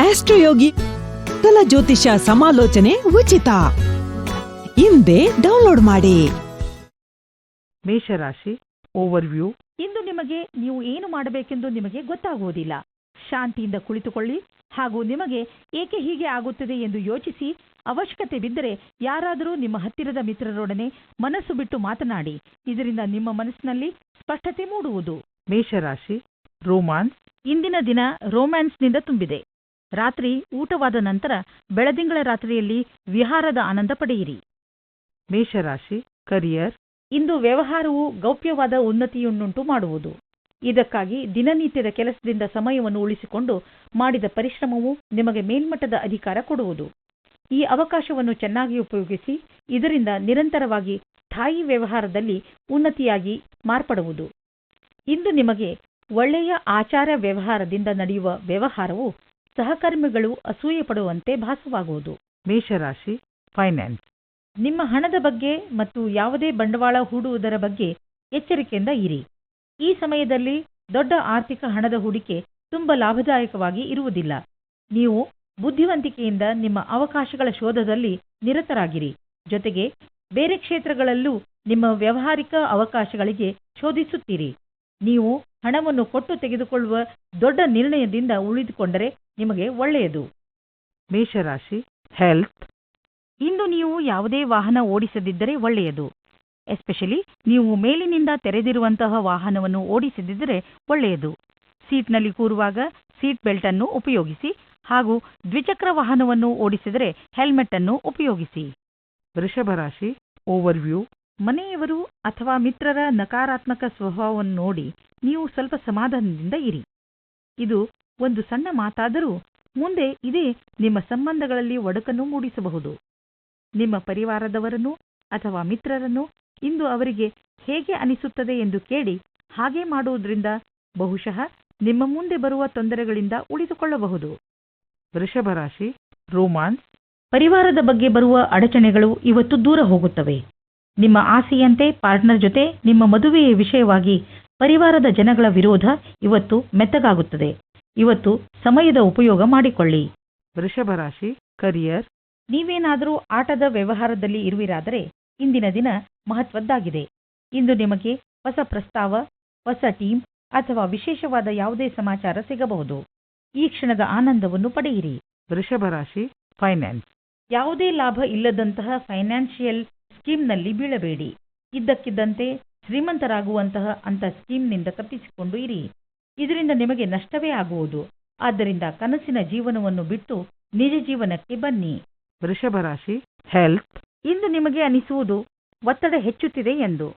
ಆಸ್ಟ್ರೋಯೋಗಿ ಕಲ ಜ್ಯೋತಿಷ ಸಮಾಲೋಚನೆ ಉಚಿತ. ಹಿಂದೆ ಡೌನ್ಲೋಡ್ ಮಾಡಿ. ಮೇಷರಾಶಿ ಓವರ್ವ್ಯೂ. ಇಂದು ನಿಮಗೆ ನೀವು ಏನು ಮಾಡಬೇಕೆಂದು ನಿಮಗೆ ಗೊತ್ತಾಗುವುದಿಲ್ಲ. ಶಾಂತಿಯಿಂದ ಕುಳಿತುಕೊಳ್ಳಿ ಹಾಗೂ ನಿಮಗೆ ಏಕೆ ಹೀಗೆ ಆಗುತ್ತದೆ ಎಂದು ಯೋಚಿಸಿ ಅವಶ್ಯಕತೆ ಬಿದ್ದರೆ ಯಾರಾದರೂ ನಿಮ್ಮ ಹತ್ತಿರದ ಮಿತ್ರರೊಡನೆ ಮನಸ್ಸು ಬಿಟ್ಟು ಮಾತನಾಡಿ. ಇದರಿಂದ ನಿಮ್ಮ ಮನಸ್ಸಿನಲ್ಲಿ ಸ್ಪಷ್ಟತೆ ಮೂಡುವುದು. ಮೇಷರಾಶಿ ರೋಮಾನ್ಸ್. ಇಂದಿನ ದಿನ ರೋಮ್ಯಾನ್ಸ್ನಿಂದ ತುಂಬಿದೆ. ರಾತ್ರಿ ಊಟವಾದ ನಂತರ ಬೆಳದಿಂಗಳ ರಾತ್ರಿಯಲ್ಲಿ ವಿಹಾರದ ಆನಂದ ಪಡೆಯಿರಿ. ಮೇಷರಾಶಿ ಕರಿಯರ್. ಇಂದು ವ್ಯವಹಾರವು ಗೌಪ್ಯವಾದ ಉನ್ನತಿಯನ್ನುಂಟು ಮಾಡುವುದು. ಇದಕ್ಕಾಗಿ ದಿನನಿತ್ಯದ ಕೆಲಸದಿಂದ ಸಮಯವನ್ನು ಉಳಿಸಿಕೊಂಡು ಮಾಡಿದ ಪರಿಶ್ರಮವು ನಿಮಗೆ ಮೇಲ್ಮಟ್ಟದ ಅಧಿಕಾರ ಕೊಡುವುದು. ಈ ಅವಕಾಶವನ್ನು ಚೆನ್ನಾಗಿ ಉಪಯೋಗಿಸಿ ಇದರಿಂದ ನಿರಂತರವಾಗಿ ಸ್ಥಾಯಿ ವ್ಯವಹಾರದಲ್ಲಿ ಉನ್ನತಿಯಾಗಿ ಮಾರ್ಪಡುವುದು. ಇಂದು ನಿಮಗೆ ಒಳ್ಳೆಯ ಆಚಾರ ವ್ಯವಹಾರದಿಂದ ನಡೆಯುವ ವ್ಯವಹಾರವು ಸಹಕರ್ಮಿಗಳು ಅಸೂಯೆ ಪಡುವಂತೆ ಭಾಸವಾಗುವುದು. ಮೇಷರಾಶಿ ಫೈನಾನ್ಸ್ ನಿಮ್ಮ ಹಣದ ಬಗ್ಗೆ ಮತ್ತು ಯಾವುದೇ ಬಂಡವಾಳ ಹೂಡುವುದರ ಬಗ್ಗೆ ಎಚ್ಚರಿಕೆಯಿಂದ ಇರಿ. ಈ ಸಮಯದಲ್ಲಿ ದೊಡ್ಡ ಆರ್ಥಿಕ ಹಣದ ಹೂಡಿಕೆ ತುಂಬ ಲಾಭದಾಯಕವಾಗಿ ಇರುವುದಿಲ್ಲ. ನೀವು ಬುದ್ಧಿವಂತಿಕೆಯಿಂದ ನಿಮ್ಮ ಅವಕಾಶಗಳ ಶೋಧದಲ್ಲಿ ನಿರತರಾಗಿರಿ. ಜೊತೆಗೆ ಬೇರೆ ಕ್ಷೇತ್ರಗಳಲ್ಲೂ ನಿಮ್ಮ ವ್ಯಾವಹಾರಿಕ ಅವಕಾಶಗಳಿಗೆ ಶೋಧಿಸುತ್ತೀರಿ. ನೀವು ಹಣವನ್ನು ಕೊಟ್ಟು ತೆಗೆದುಕೊಳ್ಳುವ ದೊಡ್ಡ ನಿರ್ಣಯದಿಂದ ಉಳಿದುಕೊಂಡರೆ ನಿಮಗೆ ಒಳ್ಳೆಯದು. ಮೇಷರಾಶಿ ಹೆಲ್ತ್ ಇಂದು ನೀವು ಯಾವುದೇ ವಾಹನ ಓಡಿಸದಿದ್ದರೆ ಒಳ್ಳೆಯದು. ಎಸ್ಪೆಷಲಿ ನೀವು ಮೇಲಿನಿಂದ ತೆರೆದಿರುವಂತಹ ವಾಹನವನ್ನು ಓಡಿಸದಿದ್ದರೆ ಒಳ್ಳೆಯದು. ಸೀಟ್ನಲ್ಲಿ ಕೂರುವಾಗ ಸೀಟ್ ಬೆಲ್ಟ್ ಅನ್ನು ಉಪಯೋಗಿಸಿ ಹಾಗೂ ದ್ವಿಚಕ್ರ ವಾಹನವನ್ನು ಓಡಿಸಿದರೆ ಹೆಲ್ಮೆಟ್ ಅನ್ನು ಉಪಯೋಗಿಸಿ. ವೃಷಭ ರಾಶಿ ಓವರ್ವ್ಯೂ ಮನೆಯವರು ಅಥವಾ ಮಿತ್ರರ ನಕಾರಾತ್ಮಕ ಸ್ವಭಾವವನ್ನು ನೋಡಿ ನೀವು ಸ್ವಲ್ಪ ಸಮಾಧಾನದಿಂದ ಇರಿ. ಇದು ಒಂದು ಸಣ್ಣ ಮಾತಾದರೂ ಮುಂದೆ ಇದೇ ನಿಮ್ಮ ಸಂಬಂಧಗಳಲ್ಲಿ ಒಡಕನ್ನು ಮೂಡಿಸಬಹುದು. ನಿಮ್ಮ ಪರಿವಾರದವರನ್ನು ಅಥವಾ ಮಿತ್ರರನ್ನು ಇಂದು ಅವರಿಗೆ ಹೇಗೆ ಅನಿಸುತ್ತದೆ ಎಂದು ಕೇಳಿ ಹಾಗೆ ಮಾಡುವುದರಿಂದ ಬಹುಶಃ ನಿಮ್ಮ ಮುಂದೆ ಬರುವ ತೊಂದರೆಗಳಿಂದ ಉಳಿದುಕೊಳ್ಳಬಹುದು. ವೃಷಭ ರಾಶಿ ರೋಮಾನ್ಸ್. ಪರಿವಾರದ ಬಗ್ಗೆ ಬರುವ ಅಡಚಣೆಗಳು ಇವತ್ತು ದೂರ ಹೋಗುತ್ತವೆ. ನಿಮ್ಮ ಆಸೆಯಂತೆ ಪಾರ್ಟ್ನರ್ ಜೊತೆ ನಿಮ್ಮ ಮದುವೆಯ ವಿಷಯವಾಗಿ ಪರಿವಾರದ ಜನಗಳ ವಿರೋಧ ಇವತ್ತು ಮೆತ್ತಗಾಗುತ್ತದೆ. ಇವತ್ತು ಸಮಯದ ಉಪಯೋಗ ಮಾಡಿಕೊಳ್ಳಿ. ವೃಷಭ ರಾಶಿ ಕರಿಯರ್ ನೀವೇನಾದರೂ ಆಟದ ವ್ಯವಹಾರದಲ್ಲಿ ಇರುವಿರಾದರೆ ಇಂದಿನ ದಿನ ಮಹತ್ವದ್ದಾಗಿದೆ. ಇಂದು ನಿಮಗೆ ಹೊಸ ಪ್ರಸ್ತಾವ ಹೊಸ ಟೀಮ್ ಅಥವಾ ವಿಶೇಷವಾದ ಯಾವುದೇ ಸಮಾಚಾರ ಸಿಗಬಹುದು. ಈ ಕ್ಷಣದ ಆನಂದವನ್ನು ಪಡೆಯಿರಿ. ವೃಷಭ ರಾಶಿ ಫೈನಾನ್ಸ್ ಯಾವುದೇ ಲಾಭ ಇಲ್ಲದಂತಹ ಫೈನಾನ್ಷಿಯಲ್ ಸ್ಕೀಮ್ನಲ್ಲಿ ಬೀಳಬೇಡಿ. ಇದ್ದಕ್ಕಿದ್ದಂತೆ ಶ್ರೀಮಂತರಾಗುವಂತಹ ಅಂತ ಸ್ಕೀಮ್ನಿಂದ ತಪ್ಪಿಸಿಕೊಂಡು ಇರಿ. ಇದರಿಂದ ನಿಮಗೆ ನಷ್ಟವೇ ಆಗುವುದು. ಆದ್ದರಿಂದ ಕನಸಿನ ಜೀವನವನ್ನು ಬಿಟ್ಟು ನಿಜ ಜೀವನಕ್ಕೆ ಬನ್ನಿ. ವೃಷಭ ರಾಶಿ ಹೆಲ್ತ್ ಇಂದು ನಿಮಗೆ ಅನಿಸುವುದು ಒತ್ತಡ ಹೆಚ್ಚುತ್ತಿದೆ ಎಂದು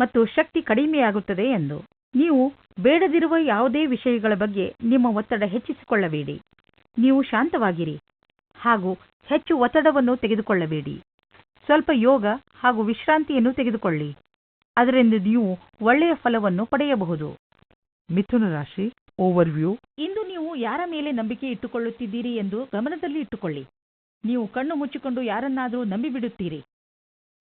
ಮತ್ತು ಶಕ್ತಿ ಕಡಿಮೆಯಾಗುತ್ತದೆ ಎಂದು. ನೀವು ಬೇಡದಿರುವ ಯಾವುದೇ ವಿಷಯಗಳ ಬಗ್ಗೆ ನಿಮ್ಮ ಒತ್ತಡ ಹೆಚ್ಚಿಸಿಕೊಳ್ಳಬೇಡಿ. ನೀವು ಶಾಂತವಾಗಿರಿ ಹಾಗೂ ಹೆಚ್ಚು ಒತ್ತಡವನ್ನು ತೆಗೆದುಕೊಳ್ಳಬೇಡಿ. ಸ್ವಲ್ಪ ಯೋಗ ಹಾಗೂ ವಿಶ್ರಾಂತಿಯನ್ನು ತೆಗೆದುಕೊಳ್ಳಿ. ಅದರಿಂದ ನೀವು ಒಳ್ಳೆಯ ಫಲವನ್ನು ಪಡೆಯಬಹುದು. ಮಿಥುನ ರಾಶಿ ಓವರ್ವ್ಯೂ ಇಂದು ನೀವು ಯಾರ ಮೇಲೆ ನಂಬಿಕೆ ಇಟ್ಟುಕೊಳ್ಳುತ್ತಿದ್ದೀರಿ ಎಂದು ಗಮನದಲ್ಲಿ ಇಟ್ಟುಕೊಳ್ಳಿ. ನೀವು ಕಣ್ಣು ಮುಚ್ಚಿಕೊಂಡು ಯಾರನ್ನಾದರೂ ನಂಬಿಬಿಡುತ್ತೀರಿ.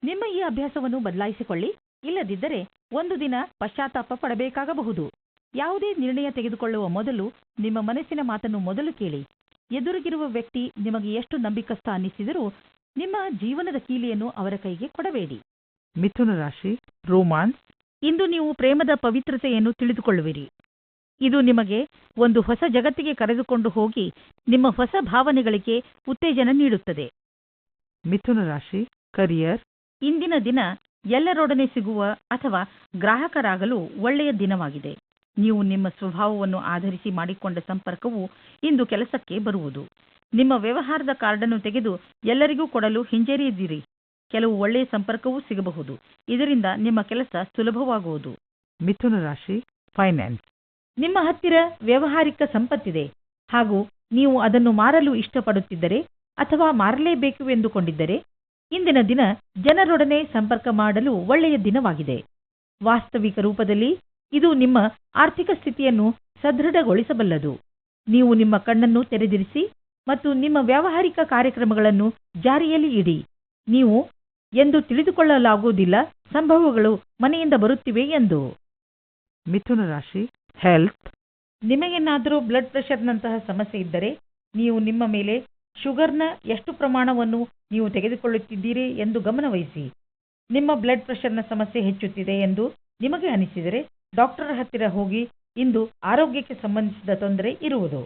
ನಿಮ್ಮ ಈ ಅಭ್ಯಾಸವನ್ನು ಬದಲಾಯಿಸಿಕೊಳ್ಳಿ. ಇಲ್ಲದಿದ್ದರೆ ಒಂದು ದಿನ ಪಶ್ಚಾತ್ತಾಪ ಪಡಬೇಕಾಗಬಹುದು. ಯಾವುದೇ ನಿರ್ಣಯ ತೆಗೆದುಕೊಳ್ಳುವ ಮೊದಲು ನಿಮ್ಮ ಮನಸ್ಸಿನ ಮಾತನ್ನು ಮೊದಲು ಕೇಳಿ. ಎದುರಿಗಿರುವ ವ್ಯಕ್ತಿ ನಿಮಗೆ ಎಷ್ಟು ನಂಬಿಕಸ್ಥ ಅನ್ನಿಸಿದರೂ ನಿಮ್ಮ ಜೀವನದ ಕೀಲಿಯನ್ನು ಅವರ ಕೈಗೆ ಕೊಡಬೇಡಿ. ಮಿಥುನ ರಾಶಿ ರೋಮಾನ್ಸ್. ಇಂದು ನೀವು ಪ್ರೇಮದ ಪವಿತ್ರತೆಯನ್ನು ತಿಳಿದುಕೊಳ್ಳುವಿರಿ. ಇದು ನಿಮಗೆ ಒಂದು ಹೊಸ ಜಗತ್ತಿಗೆ ಕರೆದುಕೊಂಡು ಹೋಗಿ ನಿಮ್ಮ ಹೊಸ ಭಾವನೆಗಳಿಗೆ ಉತ್ತೇಜನ ನೀಡುತ್ತದೆ. ಮಿಥುನ ರಾಶಿ ಕರಿಯರ್. ಇಂದಿನ ದಿನ ಎಲ್ಲರೊಡನೆ ಸಿಗುವ ಅಥವಾ ಗ್ರಾಹಕರಾಗಲು ಒಳ್ಳೆಯ ದಿನವಾಗಿದೆ. ನೀವು ನಿಮ್ಮ ಸ್ವಭಾವವನ್ನು ಆಧರಿಸಿ ಮಾಡಿಕೊಂಡ ಸಂಪರ್ಕವು ಇಂದು ಕೆಲಸಕ್ಕೆ ಬರುವುದು. ನಿಮ್ಮ ವ್ಯವಹಾರದ ಕಾರ್ಡನ್ನು ತೆಗೆದು ಎಲ್ಲರಿಗೂ ಕೊಡಲು ಹಿಂಜರಿಯದಿರಿ. ಕೆಲವು ಒಳ್ಳೆಯ ಸಂಪರ್ಕವೂ ಸಿಗಬಹುದು. ಇದರಿಂದ ನಿಮ್ಮ ಕೆಲಸ ಸುಲಭವಾಗುವುದು. ಮಿಥುನ ರಾಶಿ ಫೈನಾನ್ಸ್ ನಿಮ್ಮ ಹತ್ತಿರ ವ್ಯವಹಾರಿಕ ಸಂಪತ್ತಿದೆ. ಹಾಗೂ ನೀವು ಅದನ್ನು ಮಾರಲು ಇಷ್ಟಪಡುತ್ತಿದ್ದರೆ ಅಥವಾ ಮಾರಲೇಬೇಕು ಎಂದುಕೊಂಡಿದ್ದರೆ ಇಂದಿನ ದಿನ ಜನರೊಡನೆ ಸಂಪರ್ಕ ಮಾಡಲು ಒಳ್ಳೆಯ ದಿನವಾಗಿದೆ. ವಾಸ್ತವಿಕ ರೂಪದಲ್ಲಿ ಇದು ನಿಮ್ಮ ಆರ್ಥಿಕ ಸ್ಥಿತಿಯನ್ನು ಸದೃಢಗೊಳಿಸಬಲ್ಲದು. ನೀವು ನಿಮ್ಮ ಕಣ್ಣನ್ನು ತೆರೆದಿರಿಸಿ ಮತ್ತು ನಿಮ್ಮ ವ್ಯಾವಹಾರಿಕ ಕಾರ್ಯಕ್ರಮಗಳನ್ನು ಜಾರಿಯಲ್ಲಿ ಇಡಿ. ನೀವು ಎಂದು ತಿಳಿದುಕೊಳ್ಳಲಾಗುವುದಿಲ್ಲ ಸಂಭವಗಳು ಮನೆಯಿಂದ ಬರುತ್ತಿವೆ ಎಂದು. ಮಿಥುನ ರಾಶಿ ಹೆಲ್ತ್ ನಿಮಗೇನಾದರೂ ಬ್ಲಡ್ ಪ್ರೆಷರ್ನಂತಹ ಸಮಸ್ಯೆ ಇದ್ದರೆ ನೀವು ನಿಮ್ಮ ಮೇಲೆ ಶುಗರ್ನ ಎಷ್ಟು ಪ್ರಮಾಣವನ್ನು ನೀವು ತೆಗೆದುಕೊಳ್ಳುತ್ತಿದ್ದೀರಿ ಎಂದು ಗಮನವಹಿಸಿ. ನಿಮ್ಮ ಬ್ಲಡ್ ಪ್ರೆಷರ್ನ ಸಮಸ್ಯೆ ಹೆಚ್ಚುತ್ತಿದೆ ಎಂದು ನಿಮಗೆ ಅನಿಸಿದರೆ ಡಾಕ್ಟರ್ ಹತ್ತಿರ ಹೋಗಿ ಇಂದು ಆರೋಗ್ಯಕ್ಕೆ ಸಂಬಂಧಿಸಿದ ತೊಂದರೆ ಇರುವುದು.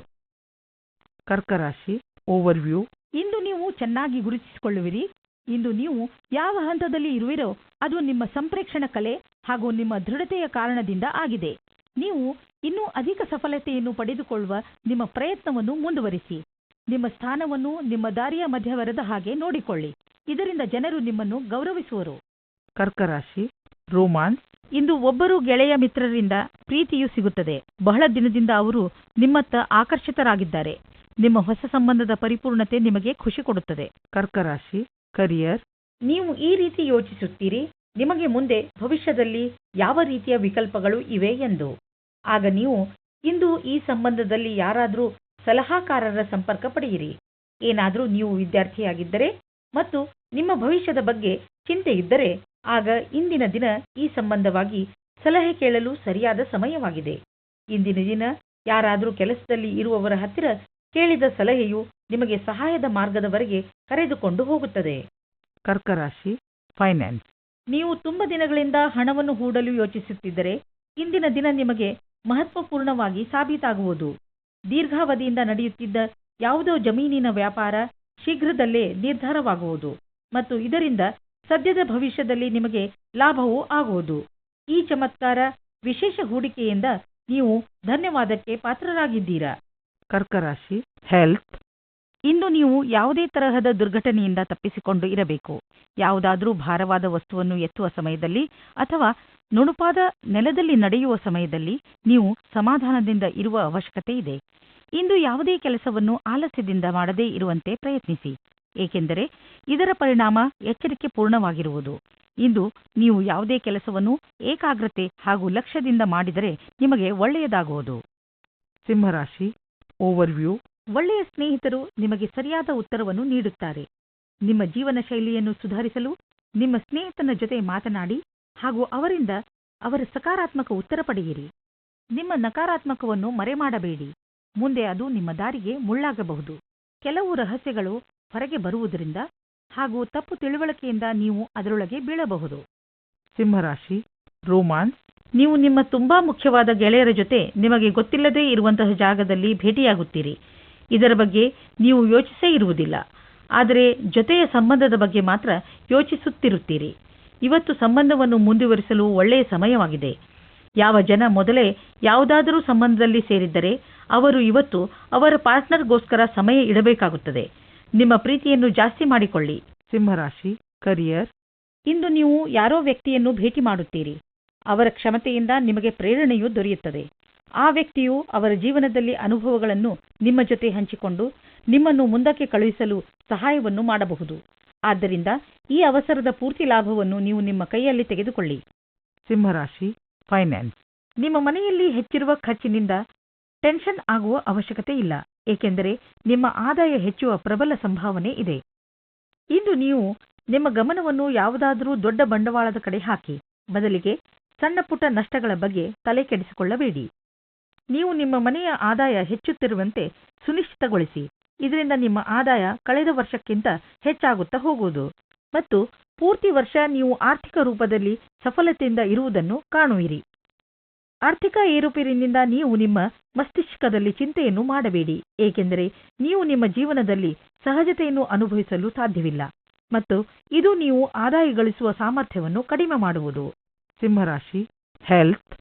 ಕರ್ಕರಾಶಿ ಓವರ್ವ್ಯೂ ಇಂದು ನೀವು ಚೆನ್ನಾಗಿ ಗುರುತಿಸಿಕೊಳ್ಳುವಿರಿ. ಇಂದು ನೀವು ಯಾವ ಹಂತದಲ್ಲಿ ಇರುವಿರೋ, ಅದು ನಿಮ್ಮ ಸಂಪ್ರೇಕ್ಷಣ ಕಲೆ ಹಾಗೂ ನಿಮ್ಮ ದೃಢತೆಯ ಕಾರಣದಿಂದ ಆಗಿದೆ. ನೀವು ಇನ್ನೂ ಅಧಿಕ ಸಫಲತೆಯನ್ನು ಪಡೆದುಕೊಳ್ಳುವ ನಿಮ್ಮ ಪ್ರಯತ್ನವನ್ನು ಮುಂದುವರಿಸಿ. ನಿಮ್ಮ ಸ್ಥಾನವನ್ನು ನಿಮ್ಮ ದಾರಿಯ ಮಧ್ಯವರದ ಹಾಗೆ ನೋಡಿಕೊಳ್ಳಿ. ಇದರಿಂದ ಜನರು ನಿಮ್ಮನ್ನು ಗೌರವಿಸುವರು. ಕರ್ಕರಾಶಿ ರೋಮಾನ್ಸ್ ಇಂದು ಒಬ್ಬರು ಗೆಳೆಯ ಮಿತ್ರರಿಂದ ಪ್ರೀತಿಯು ಸಿಗುತ್ತದೆ. ಬಹಳ ದಿನದಿಂದ ಅವರು ನಿಮ್ಮತ್ತ ಆಕರ್ಷಿತರಾಗಿದ್ದಾರೆ. ನಿಮ್ಮ ಹೊಸ ಸಂಬಂಧದ ಪರಿಪೂರ್ಣತೆ ನಿಮಗೆ ಖುಷಿ ಕೊಡುತ್ತದೆ. ಕರ್ಕರಾಶಿ ಕರಿಯರ್ ನೀವು ಈ ರೀತಿ ಯೋಚಿಸುತ್ತೀರಿ ನಿಮಗೆ ಮುಂದೆ ಭವಿಷ್ಯದಲ್ಲಿ ಯಾವ ರೀತಿಯ ವಿಕಲ್ಪಗಳು ಇವೆ ಎಂದು. ಆಗ ನೀವು ಇಂದು ಈ ಸಂಬಂಧದಲ್ಲಿ ಯಾರಾದರೂ ಸಲಹಾಕಾರರ ಸಂಪರ್ಕ ಪಡೆಯಿರಿ. ಏನಾದರೂ ನೀವು ವಿದ್ಯಾರ್ಥಿಯಾಗಿದ್ದರೆ ಮತ್ತು ನಿಮ್ಮ ಭವಿಷ್ಯದ ಬಗ್ಗೆ ಚಿಂತೆ ಇದ್ದರೆ ಆಗ ಇಂದಿನ ದಿನ ಈ ಸಂಬಂಧವಾಗಿ ಸಲಹೆ ಕೇಳಲು ಸರಿಯಾದ ಸಮಯವಾಗಿದೆ. ಇಂದಿನ ದಿನ ಯಾರಾದರೂ ಕೆಲಸದಲ್ಲಿ ಇರುವವರ ಹತ್ತಿರ ಕೇಳಿದ ಸಲಹೆಯು ನಿಮಗೆ ಸಹಾಯದ ಮಾರ್ಗದವರೆಗೆ ಕರೆದುಕೊಂಡು ಹೋಗುತ್ತದೆ. ಕರ್ಕರಾಶಿ ಫೈನಾನ್ಸ್ ನೀವು ತುಂಬ ದಿನಗಳಿಂದ ಹಣವನ್ನು ಹೂಡಲು ಯೋಚಿಸುತ್ತಿದ್ದರೆ ಇಂದಿನ ದಿನ ನಿಮಗೆ ಮಹತ್ವಪೂರ್ಣವಾಗಿ ಸಾಬೀತಾಗುವುದು. ದೀರ್ಘಾವಧಿಯಿಂದ ನಡೆಯುತ್ತಿದ್ದ ಯಾವುದೋ ಜಮೀನಿನ ವ್ಯಾಪಾರ ಶೀಘ್ರದಲ್ಲೇ ನಿರ್ಧಾರವಾಗುವುದು ಮತ್ತು ಇದರಿಂದ ಸದ್ಯದ ಭವಿಷ್ಯದಲ್ಲಿ ನಿಮಗೆ ಲಾಭವೂ ಆಗುವುದು. ಈ ಚಮತ್ಕಾರ ವಿಶೇಷ ಹೂಡಿಕೆಯಿಂದ ನೀವು ಧನ್ಯವಾದಕ್ಕೆ ಪಾತ್ರರಾಗಿದ್ದೀರಾ? ಕರ್ಕರಾಶಿ ಹೆಲ್ತ್ ಇಂದು ನೀವು ಯಾವುದೇ ತರಹದ ದುರ್ಘಟನೆಯಿಂದ ತಪ್ಪಿಸಿಕೊಂಡು ಇರಬೇಕು. ಯಾವುದಾದರೂ ಭಾರವಾದ ವಸ್ತುವನ್ನು ಎತ್ತುವ ಸಮಯದಲ್ಲಿ ಅಥವಾ ನುಣುಪಾದ ನೆಲದಲ್ಲಿ ನಡೆಯುವ ಸಮಯದಲ್ಲಿ ನೀವು ಸಮಾಧಾನದಿಂದ ಇರುವ ಅವಶ್ಯಕತೆ ಇದೆ. ಇಂದು ಯಾವುದೇ ಕೆಲಸವನ್ನು ಆಲಸ್ಯದಿಂದ ಮಾಡದೇ ಇರುವಂತೆ ಪ್ರಯತ್ನಿಸಿ. ಏಕೆಂದರೆ ಇದರ ಪರಿಣಾಮ ಎಚ್ಚರಿಕೆ ಪೂರ್ಣವಾಗಿರುವುದು. ಇಂದು ನೀವು ಯಾವುದೇ ಕೆಲಸವನ್ನು ಏಕಾಗ್ರತೆ ಹಾಗೂ ಲಕ್ಷ್ಯದಿಂದ ಮಾಡಿದರೆ ನಿಮಗೆ ಒಳ್ಳೆಯದಾಗುವುದು. ಸಿಂಹರಾಶಿ ಓವರ್ವ್ಯೂ, ಒಳ್ಳೆಯ ಸ್ನೇಹಿತರು ನಿಮಗೆ ಸರಿಯಾದ ಉತ್ತರವನ್ನು ನೀಡುತ್ತಾರೆ. ನಿಮ್ಮ ಜೀವನ ಶೈಲಿಯನ್ನು ಸುಧಾರಿಸಲು, ನಿಮ್ಮ ಸ್ನೇಹಿತನ ಜೊತೆ ಮಾತನಾಡಿ ಹಾಗೂ ಅವರಿಂದ ಅವರ ಸಕಾರಾತ್ಮಕ ಉತ್ತರ ಪಡೆಯಿರಿ. ನಿಮ್ಮ ನಕಾರಾತ್ಮಕವನ್ನು ಮರೆಮಾಡಬೇಡಿ. ಮುಂದೆ ಅದು ನಿಮ್ಮ ದಾರಿಗೆ ಮುಳ್ಳಾಗಬಹುದು. ಕೆಲವು ರಹಸ್ಯಗಳು ಹೊರಗೆ ಬರುವುದರಿಂದ ಹಾಗೂ ತಪ್ಪು ತಿಳುವಳಿಕೆಯಿಂದ ನೀವು ಅದರೊಳಗೆ ಬೀಳಬಹುದು. ಸಿಂಹರಾಶಿ, ರೋಮಾನ್ಸ್ ನೀವು ನಿಮ್ಮ ತುಂಬಾ ಮುಖ್ಯವಾದ ಗೆಳೆಯರ ಜೊತೆ ನಿಮಗೆ ಗೊತ್ತಿಲ್ಲದೇ ಇರುವಂತಹ ಜಾಗದಲ್ಲಿ ಭೇಟಿಯಾಗುತ್ತೀರಿ. ಇದರ ಬಗ್ಗೆ ನೀವು ಯೋಚಿಸೇ ಇರುವುದಿಲ್ಲ. ಆದರೆ ಜೊತೆಯ ಸಂಬಂಧದ ಬಗ್ಗೆ ಮಾತ್ರ ಯೋಚಿಸುತ್ತಿರುತ್ತೀರಿ. ಇವತ್ತು ಸಂಬಂಧವನ್ನು ಮುಂದುವರಿಸಲು ಒಳ್ಳೆಯ ಸಮಯವಾಗಿದೆ. ಯಾವ ಜನ ಮೊದಲೇ ಯಾವುದಾದರೂ ಸಂಬಂಧದಲ್ಲಿ ಸೇರಿದ್ದರೆ ಅವರು ಇವತ್ತು ಅವರ ಪಾರ್ಟ್ನರ್ಗೋಸ್ಕರ ಸಮಯ ಇಡಬೇಕಾಗುತ್ತದೆ. ನಿಮ್ಮ ಪ್ರೀತಿಯನ್ನು ಜಾಸ್ತಿ ಮಾಡಿಕೊಳ್ಳಿ. ಸಿಂಹರಾಶಿ ಕರಿಯರ್ ಇಂದು ನೀವು ಯಾರೋ ವ್ಯಕ್ತಿಯನ್ನು ಭೇಟಿ ಮಾಡುತ್ತೀರಿ. ಅವರ ಕ್ಷಮತೆಯಿಂದ ನಿಮಗೆ ಪ್ರೇರಣೆಯು ದೊರೆಯುತ್ತದೆ. ಆ ವ್ಯಕ್ತಿಯು ಅವರ ಜೀವನದಲ್ಲಿ ಅನುಭವಗಳನ್ನು ನಿಮ್ಮ ಜೊತೆ ಹಂಚಿಕೊಂಡು ನಿಮ್ಮನ್ನು ಮುಂದಕ್ಕೆ ಕಳುಹಿಸಲು ಸಹಾಯವನ್ನು ಮಾಡಬಹುದು. ಆದ್ದರಿಂದ ಈ ಅವಸರದ ಪೂರ್ತಿ ಲಾಭವನ್ನು ನೀವು ನಿಮ್ಮ ಕೈಯಲ್ಲಿ ತೆಗೆದುಕೊಳ್ಳಿ. ಸಿಂಹರಾಶಿ ಫೈನಾನ್ಸ್ ನಿಮ್ಮ ಮನೆಯಲ್ಲಿ ಹೆಚ್ಚಿರುವ ಖರ್ಚಿನಿಂದ ಟೆನ್ಷನ್ ಆಗುವ ಅವಶ್ಯಕತೆ ಇಲ್ಲ ಏಕೆಂದರೆ ನಿಮ್ಮ ಆದಾಯ ಹೆಚ್ಚುವ ಪ್ರಬಲ ಸಂಭಾವನೆ ಇದೆ. ಇಂದು ನೀವು ನಿಮ್ಮ ಗಮನವನ್ನು ಯಾವುದಾದರೂ ದೊಡ್ಡ ಬಂಡವಾಳದ ಕಡೆ ಹಾಕಿ ಬದಲಿಗೆ ಸಣ್ಣ ಪುಟ್ಟ ನಷ್ಟಗಳ ಬಗ್ಗೆ ತಲೆ ಕೆಡಿಸಿಕೊಳ್ಳಬೇಡಿ. ನೀವು ನಿಮ್ಮ ಮನೆಯ ಆದಾಯ ಹೆಚ್ಚುತ್ತಿರುವಂತೆ ಸುನಿಶ್ಚಿತಗೊಳಿಸಿ. ಇದರಿಂದ ನಿಮ್ಮ ಆದಾಯ ಕಳೆದ ವರ್ಷಕ್ಕಿಂತ ಹೆಚ್ಚಾಗುತ್ತಾ ಹೋಗುವುದು. ಮತ್ತು ಪೂರ್ತಿ ವರ್ಷ ನೀವು ಆರ್ಥಿಕ ರೂಪದಲ್ಲಿ ಸಫಲತೆಯಿಂದ ಇರುವುದನ್ನು ಕಾಣುವಿರಿ. ಆರ್ಥಿಕ ಏರುಪೇರಿನಿಂದ ನೀವು ನಿಮ್ಮ ಮಸ್ತಿಷ್ಕದಲ್ಲಿ ಚಿಂತೆಯನ್ನು ಮಾಡಬೇಡಿ. ಏಕೆಂದರೆ ನೀವು ನಿಮ್ಮ ಜೀವನದಲ್ಲಿ ಸಹಜತೆಯನ್ನು ಅನುಭವಿಸಲು ಸಾಧ್ಯವಿಲ್ಲ. ಮತ್ತು ಇದು ನೀವು ಆದಾಯ ಗಳಿಸುವ ಸಾಮರ್ಥ್ಯವನ್ನು ಕಡಿಮೆ ಮಾಡುವುದು. ಸಿಂಹರಾಶಿ ಹೆಲ್ತ್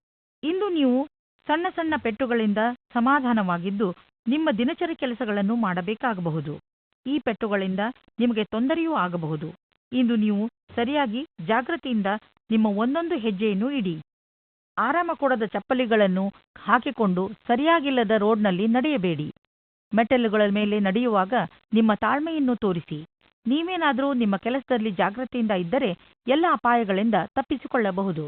ಇಂದು ನೀವು ಸಣ್ಣ ಸಣ್ಣ ಪೆಟ್ಟುಗಳಿಂದ ಸಮಾಧಾನವಾಗಿದ್ದು, ನಿಮ್ಮ ದಿನಚರಿ ಕೆಲಸಗಳನ್ನು ಮಾಡಬೇಕಾಗಬಹುದು. ಈ ಪೆಟ್ಟುಗಳಿಂದ ನಿಮಗೆ ತೊಂದರೆಯೂ ಆಗಬಹುದು. ಇಂದು ನೀವು ಸರಿಯಾಗಿ ಜಾಗೃತಿಯಿಂದ ನಿಮ್ಮ ಒಂದೊಂದು ಹೆಜ್ಜೆಯನ್ನು ಇಡಿ. ಆರಾಮ ಕೊಡದ ಚಪ್ಪಲಿಗಳನ್ನು ಹಾಕಿಕೊಂಡು ಸರಿಯಾಗಿಲ್ಲದ ರೋಡ್ನಲ್ಲಿ ನಡೆಯಬೇಡಿ. ಮೆಟ್ಟಲುಗಳ ಮೇಲೆ ನಡೆಯುವಾಗ ನಿಮ್ಮ ತಾಳ್ಮೆಯನ್ನು ತೋರಿಸಿ. ನೀವೇನಾದರೂ ನಿಮ್ಮ ಕೆಲಸದಲ್ಲಿ ಜಾಗೃತಿಯಿಂದ ಇದ್ದರೆ ಎಲ್ಲ ಅಪಾಯಗಳಿಂದ ತಪ್ಪಿಸಿಕೊಳ್ಳಬಹುದು.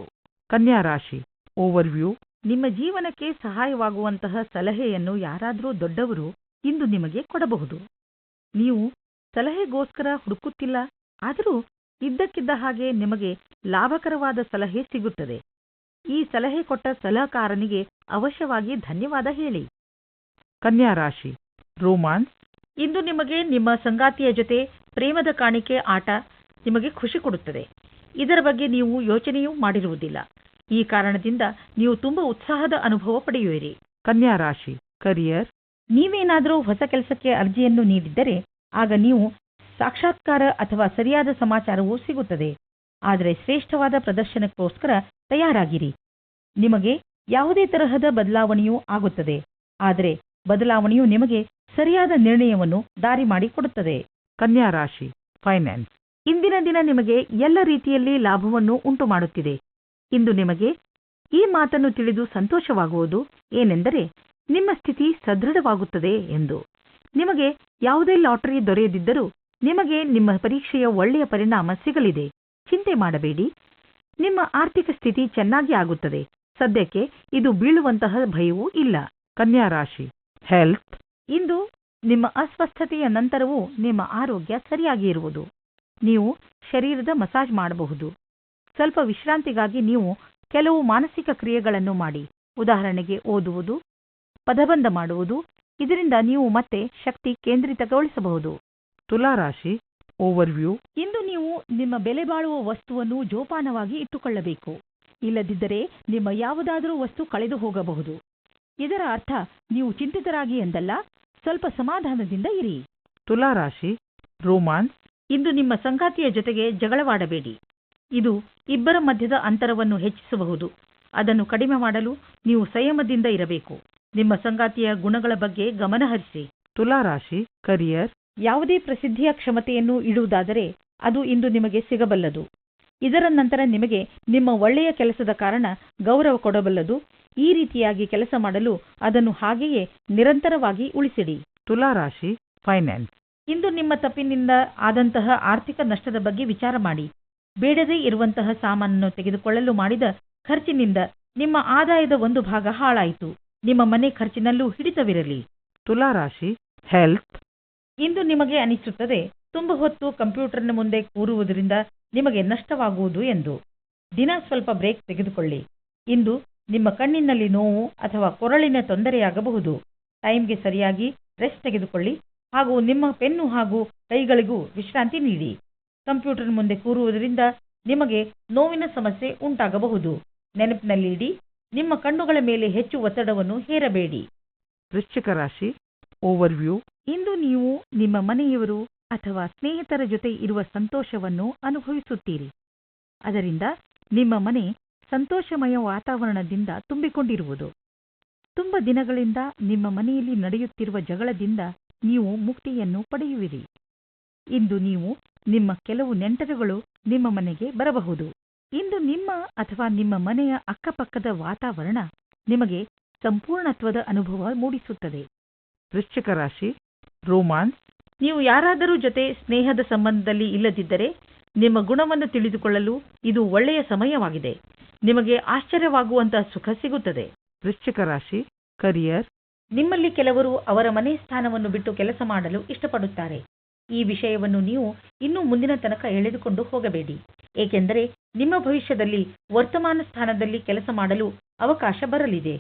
ಕನ್ಯಾ ರಾಶಿ ಓವರ್ವ್ಯೂ ನಿಮ್ಮ ಜೀವನಕ್ಕೆ ಸಹಾಯವಾಗುವಂತಹ ಸಲಹೆಯನ್ನು ಯಾರಾದರೂ ದೊಡ್ಡವರು ಇಂದು ನಿಮಗೆ ಕೊಡಬಹುದು. ನೀವು ಸಲಹೆಗೋಸ್ಕರ ಹುಡುಕುತ್ತಿಲ್ಲ ಆದರೂ ಇದ್ದಕ್ಕಿದ್ದ ಹಾಗೆ ನಿಮಗೆ ಲಾಭಕರವಾದ ಸಲಹೆ ಸಿಗುತ್ತದೆ. ಈ ಸಲಹೆ ಕೊಟ್ಟ ಸಲಹಕಾರನಿಗೆ ಅವಶ್ಯವಾಗಿ ಧನ್ಯವಾದ ಹೇಳಿ. ಕನ್ಯಾ ರಾಶಿ ರೋಮಾನ್ಸ್ ಇಂದು ನಿಮಗೆ ನಿಮ್ಮ ಸಂಗಾತಿಯ ಜೊತೆ ಪ್ರೇಮದ ಕಾಣಿಕೆ ಆಟ ನಿಮಗೆ ಖುಷಿ ಕೊಡುತ್ತದೆ. ಇದರ ಬಗ್ಗೆ ನೀವು ಯೋಚನೆಯೂ ಮಾಡಿರುವುದಿಲ್ಲ. ಈ ಕಾರಣದಿಂದ ನೀವು ತುಂಬಾ ಉತ್ಸಾಹದ ಅನುಭವ ಪಡೆಯುವಿರಿ. ಕನ್ಯಾ ರಾಶಿ ಕರಿಯರ್ ನೀವೇನಾದರೂ ಹೊಸ ಕೆಲಸಕ್ಕೆ ಅರ್ಜಿಯನ್ನು ನೀಡಿದ್ದರೆ ಆಗ ನೀವು ಸಾಕ್ಷಾತ್ಕಾರ ಅಥವಾ ಸರಿಯಾದ ಸಮಾಚಾರವೂ ಸಿಗುತ್ತದೆ. ಆದರೆ ಶ್ರೇಷ್ಠವಾದ ಪ್ರದರ್ಶನಕ್ಕೋಸ್ಕರ ತಯಾರಾಗಿರಿ. ನಿಮಗೆ ಯಾವುದೇ ತರಹದ ಬದಲಾವಣೆಯೂ ಆಗುತ್ತದೆ. ಆದರೆ ಬದಲಾವಣೆಯು ನಿಮಗೆ ಸರಿಯಾದ ನಿರ್ಣಯವನ್ನು ದಾರಿ ಮಾಡಿಕೊಡುತ್ತದೆ. ಕನ್ಯಾ ರಾಶಿ ಫೈನಾನ್ಸ್ ಇಂದಿನ ದಿನ ನಿಮಗೆ ಎಲ್ಲ ರೀತಿಯಲ್ಲಿ ಲಾಭವನ್ನು ಉಂಟು ಮಾಡುತ್ತಿದೆ ಇಂದು ನಿಮಗೆ ಈ ಮಾತನ್ನು ತಿಳಿದು ಸಂತೋಷವಾಗುವುದು ಏನೆಂದರೆ ನಿಮ್ಮ ಸ್ಥಿತಿ ಸದೃಢವಾಗುತ್ತದೆ ಎಂದು. ನಿಮಗೆ ಯಾವುದೇ ಲಾಟರಿ ದೊರೆಯದಿದ್ದರೂ ನಿಮಗೆ ನಿಮ್ಮ ಪರೀಕ್ಷೆಯ ಒಳ್ಳೆಯ ಪರಿಣಾಮ ಸಿಗಲಿದೆ. ಚಿಂತೆ ಮಾಡಬೇಡಿ. ನಿಮ್ಮ ಆರ್ಥಿಕ ಸ್ಥಿತಿ ಚೆನ್ನಾಗಿ ಆಗುತ್ತದೆ. ಸದ್ಯಕ್ಕೆ ಇದು ಬೀಳುವಂತಹ ಭಯವೂ ಇಲ್ಲ. ಕನ್ಯಾ ರಾಶಿ ಹೆಲ್ತ್ ಇಂದು ನಿಮ್ಮ ಅಸ್ವಸ್ಥತೆಯ ನಂತರವೂ ನಿಮ್ಮ ಆರೋಗ್ಯ ಸರಿಯಾಗಿ ಇರುವುದು. ನೀವು ಶರೀರದ ಮಸಾಜ್ ಮಾಡಬಹುದು. ಸ್ವಲ್ಪ ವಿಶ್ರಾಂತಿಗಾಗಿ ನೀವು ಕೆಲವು ಮಾನಸಿಕ ಕ್ರಿಯೆಗಳನ್ನು ಮಾಡಿ. ಉದಾಹರಣೆಗೆ ಓದುವುದು ಪದಬಂಧ ಮಾಡುವುದು ಇದರಿಂದ ನೀವು ಮತ್ತೆ ಶಕ್ತಿ ಕೇಂದ್ರಿತಗೊಳಿಸಬಹುದು. ತುಲಾ ರಾಶಿ ಓವರ್ವ್ಯೂ ಇಂದು ನೀವು ನಿಮ್ಮ ಬೆಲೆ ಬಾಳುವ ವಸ್ತುವನ್ನು ಜೋಪಾನವಾಗಿ ಇಟ್ಟುಕೊಳ್ಳಬೇಕು. ಇಲ್ಲದಿದ್ದರೆ ನಿಮ್ಮ ಯಾವುದಾದರೂ ವಸ್ತು ಕಳೆದು ಹೋಗಬಹುದು ಇದರ ಅರ್ಥ ನೀವು ಚಿಂತಿತರಾಗಿ ಎಂದಲ್ಲ ಸ್ವಲ್ಪ ಸಮಾಧಾನದಿಂದ ಇರಿ. ತುಲಾ ರಾಶಿ ರೋಮಾನ್ಸ್ ಇಂದು ನಿಮ್ಮ ಸಂಗಾತಿಯ ಜೊತೆಗೆ ಜಗಳವಾಡಬೇಡಿ. ಇದು ಇಬ್ಬರ ಮಧ್ಯದ ಅಂತರವನ್ನು ಹೆಚ್ಚಿಸಬಹುದು. ಅದನ್ನು ಕಡಿಮೆ ಮಾಡಲು ನೀವು ಸಂಯಮದಿಂದ ಇರಬೇಕು. ನಿಮ್ಮ ಸಂಗಾತಿಯ ಗುಣಗಳ ಬಗ್ಗೆ ಗಮನಹರಿಸಿ ತುಲಾ ರಾಶಿ ಕರಿಯರ್. ಯಾವುದೇ ಪ್ರಸಿದ್ಧಿಯ ಕ್ಷಮತೆಯನ್ನು ಇಡುವುದಾದರೆ ಅದು ಇಂದು ನಿಮಗೆ ಸಿಗಬಲ್ಲದು. ಇದರ ನಂತರ ನಿಮಗೆ ನಿಮ್ಮ ಒಳ್ಳೆಯ ಕೆಲಸದ ಕಾರಣ ಗೌರವ ಕೊಡಬಲ್ಲದು. ಈ ರೀತಿಯಾಗಿ ಕೆಲಸ ಮಾಡಲು ಅದನ್ನು ಹಾಗೆಯೇ ನಿರಂತರವಾಗಿ ಉಳಿಸಿಡಿ. ತುಲಾ ರಾಶಿ ಫೈನಾನ್ಸ್ ಇಂದು ನಿಮ್ಮ ತಪ್ಪಿನಿಂದ ಆದಂತಹ ಆರ್ಥಿಕ ನಷ್ಟದ ಬಗ್ಗೆ ವಿಚಾರ ಮಾಡಿ. ಬೇಡದೇ ಇರುವಂತಹ ಸಾಮಾನನ್ನು ತೆಗೆದುಕೊಳ್ಳಲು ಮಾಡಿದ ಖರ್ಚಿನಿಂದ ನಿಮ್ಮ ಆದಾಯದ ಒಂದು ಭಾಗ ಹಾಳಾಯಿತು. ನಿಮ್ಮ ಮನೆ ಖರ್ಚಿನಲ್ಲೂ ಹಿಡಿತವಿರಲಿ. ತುಲಾ ರಾಶಿ ಹೆಲ್ತ್ ಇಂದು ನಿಮಗೆ ಅನಿಸುತ್ತದೆ ತುಂಬ ಹೊತ್ತು ಕಂಪ್ಯೂಟರ್ನ ಮುಂದೆ ಕೂರುವುದರಿಂದ ನಿಮಗೆ ನಷ್ಟವಾಗುವುದು ಎಂದು. ದಿನ ಸ್ವಲ್ಪ ಬ್ರೇಕ್ ತೆಗೆದುಕೊಳ್ಳಿ. ಇಂದು ನಿಮ್ಮ ಕಣ್ಣಿನಲ್ಲಿ ನೋವು ಅಥವಾ ಕೊರಳಿನ ತೊಂದರೆಯಾಗಬಹುದು. ಟೈಮ್ಗೆ ಸರಿಯಾಗಿ ರೆಸ್ಟ್ ತೆಗೆದುಕೊಳ್ಳಿ ಹಾಗೂ ನಿಮ್ಮ ಪೆನ್ನು ಹಾಗೂ ಕೈಗಳಿಗೂ ವಿಶ್ರಾಂತಿ ನೀಡಿ. ಕಂಪ್ಯೂಟರ್ ಮುಂದೆ ಕೂರುವುದರಿಂದ ನಿಮಗೆ ನೋವಿನ ಸಮಸ್ಯೆ ಉಂಟಾಗಬಹುದು. ನೆನಪಿನಲ್ಲಿಡಿ ನಿಮ್ಮ ಕಣ್ಣುಗಳ ಮೇಲೆ ಹೆಚ್ಚು ಒತ್ತಡವನ್ನು ಹೇರಬೇಡಿ. ವೃಶ್ಚಿಕ ರಾಶಿ ಓವರ್ವ್ಯೂ ಇಂದು ನೀವು ನಿಮ್ಮ ಮನೆಯವರು ಅಥವಾ ಸ್ನೇಹಿತರ ಜೊತೆ ಇರುವ ಸಂತೋಷವನ್ನು ಅನುಭವಿಸುತ್ತೀರಿ. ಅದರಿಂದ ನಿಮ್ಮ ಮನೆ ಸಂತೋಷಮಯ ವಾತಾವರಣದಿಂದ ತುಂಬಿಕೊಂಡಿರುವುದು. ತುಂಬ ದಿನಗಳಿಂದ ನಿಮ್ಮ ಮನೆಯಲ್ಲಿ ನಡೆಯುತ್ತಿರುವ ಜಗಳದಿಂದ ನೀವು ಮುಕ್ತಿಯನ್ನು ಪಡೆಯುವಿರಿ. ಇಂದು ನೀವು ನಿಮ್ಮ ಕೆಲವು ನೆಂಟರುಗಳು ನಿಮ್ಮ ಮನೆಗೆ ಬರಬಹುದು. ಇಂದು ನಿಮ್ಮ ಅಥವಾ ನಿಮ್ಮ ಮನೆಯ ಅಕ್ಕಪಕ್ಕದ ವಾತಾವರಣ ನಿಮಗೆ ಸಂಪೂರ್ಣತ್ವದ ಅನುಭವ ಮೂಡಿಸುತ್ತದೆ. ವೃಶ್ಚಿಕ ರಾಶಿ, ರೋಮಾನ್ಸ್, ನೀವು ಯಾರಾದರೂ ಜೊತೆ ಸ್ನೇಹದ ಸಂಬಂಧದಲ್ಲಿ ಇಲ್ಲದಿದ್ದರೆ ನಿಮ್ಮ ಗುಣವನ್ನು ತಿಳಿದುಕೊಳ್ಳಲು ಇದು ಒಳ್ಳೆಯ ಸಮಯವಾಗಿದೆ. ನಿಮಗೆ ಆಶ್ಚರ್ಯವಾಗುವಂತಹ ಸುಖ ಸಿಗುತ್ತದೆ. ವೃಶ್ಚಿಕ ರಾಶಿ ಕರಿಯರ್ ನಿಮ್ಮಲ್ಲಿ ಕೆಲವರು ಅವರ ಮನೆ ಸ್ಥಾನವನ್ನು ಬಿಟ್ಟು ಕೆಲಸ ಮಾಡಲು ಇಷ್ಟಪಡುತ್ತಾರೆ. ಈ ವಿಷಯವನ್ನು ನೀವು ಇನ್ನೂ ಮುಂದಿನ ತನಕ ಎಳೆದುಕೊಂಡು ಹೋಗಬೇಡಿ. ಏಕೆಂದರೆ ನಿಮ್ಮ ಭವಿಷ್ಯದಲ್ಲಿ ವರ್ತಮಾನ ಸ್ಥಾನದಲ್ಲಿ ಕೆಲಸ ಮಾಡಲು ಅವಕಾಶ ಬರಲಿದೆ.